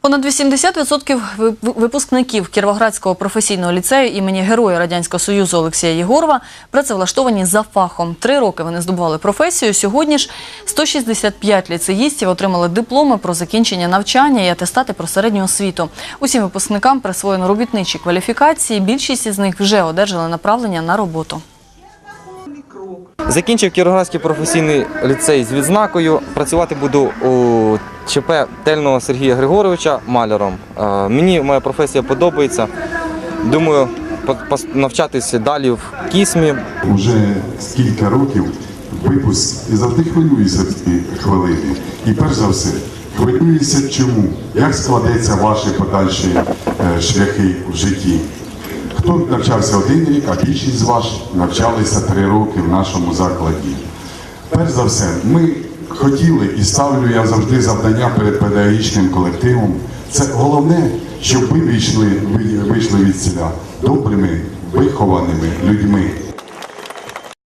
Понад 80% випускників Кіровоградського професійного ліцею імені Героя Радянського Союзу Олексія Єгорова працевлаштовані за фахом. Три роки вони здобували професію. Сьогодні ж 165 ліцеїстів отримали дипломи про закінчення навчання і атестати про середню освіту. Усім випускникам присвоєно робітничі кваліфікації. Більшість із них вже одержали направлення на роботу. Закінчив Кіровоградський професійний ліцей з відзнакою. Працювати буду у ЧП Тельного Сергія Григоровича маляром. Е, Мені моя професія подобається. Думаю, навчатися далі в Кісмі. Уже скільки років випуск і завжди хвилююся в ці хвилини. І перш за все, хвилююся чому? Як складеться ваші подальші е, шляхи в житті? Хто навчався один рік, а більшість з вас навчалися три роки в нашому закладі. Перш за все, ми хотіли і ставлю я завжди завдання перед педагогічним колективом. Це головне, щоб ви вийшли, вийшли від селя добрими, вихованими людьми.